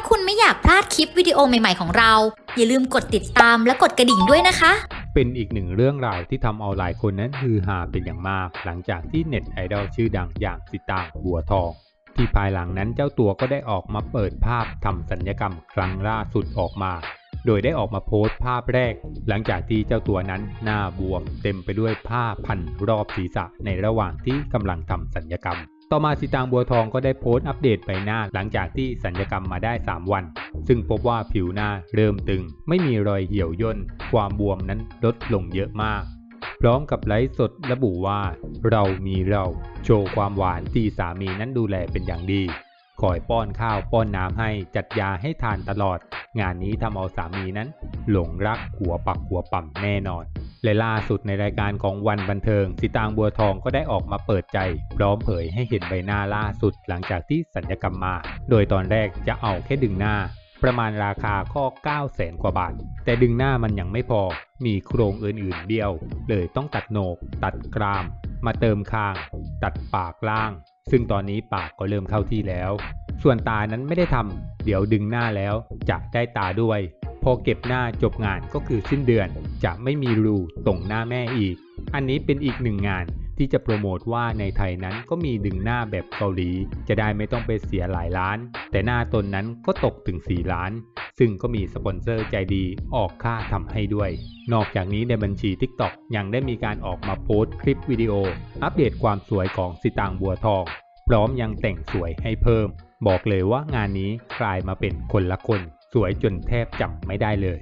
าคุณไม่อยากพลาดคลิปวิดีโอใหม่ๆของเรา อย่าลืมกดติดตามและกดกระดิ่งด้วยนะคะ เป็นอีกหนึ่งเรื่องราวที่ทำเอาหลายคนนั้นฮือฮาเป็นอย่างมาก หลังจากที่เน็ตไอดอลชื่อดังอย่างสิตางบัวทอง ที่ภายหลังนั้นเจ้าตัวก็ได้ออกมาเปิดภาพทำสัญญกรรมครั้งล่าสุดออกมา โดยได้ออกมาโพสต์ภาพแรก หลังจากที่เจ้าตัวนั้นหน้าบวมเต็มไปด้วยผ้าพันรอบศีรษะในระหว่างที่กำลังทำสัญญกรรม ต่อมาสิตางบัวทองก็ได้โพสต์อัปเดตใบหน้าหลังจากที่สัญญกรรมมาได้ 3 วัน ซึ่งพบว่าผิวหน้าเริ่มตึง ไม่มีรอยเหี่ยวย่น ความบวมนั้นลดลงเยอะมาก พร้อมกับไลฟ์สดระบุว่า เรามีเราโชว์ความหวานที่สามีนั้นดูแลเป็นอย่างดีคอยป้อนข้าวป้อนน้ำให้จัดยาให้ทานตลอด งานนี้ทำเอาสามีนั้น หลงรักหัวปักหัวปั่มแน่นอน และล่าสุดในรายการของวันบันเทิงสิตางบัวทองก็ได้ออกมาเปิดใจ พร้อมเผยให้เห็นใบหน้าล่าสุดหลังจากที่สัญญกรรมมา โดยตอนแรกจะเอาแค่ดึงหน้า ประมาณราคาก็9แสนกว่าบาท แต่ดึงหน้ามันยังไม่พอ มีโครงอื่นๆเบี้ยว เลยต้องตัดโหนก ตัดกราม มาเติมคาง ตัดปากล่าง ซึ่งตอนนี้ปากก็เริ่มเข้าที่แล้ว ส่วนตานั้นไม่ได้ทำเดี๋ยวดึงหน้าแล้วจะได้ตาด้วย พอเก็บหน้าจบงานก็คือสิ้นเดือนจะไม่มีรูตรงหน้าแม่อีก อันนี้เป็นอีกหนึ่งงานที่จะโปรโมทว่าในไทยนั้นก็มีดึงหน้าแบบเกาหลี จะได้ไม่ต้องไปเสียหลายล้าน แต่หน้าตนนั้นก็ตกถึง 4 ล้าน ซึ่งก็มีสปอนเซอร์ใจดีออกค่าทำให้ด้วย นอกจากนี้ในบัญชี TikTok ยังได้มีการออกมาโพสต์คลิปวิดีโอ อัปเดตความสวยของสิตางบัวทอง พร้อมยังแต่งสวยให้เพิ่ม บอกเลยว่างานนี้กลายมาเป็นคนละคน สวยจนแทบจำไม่ได้เลย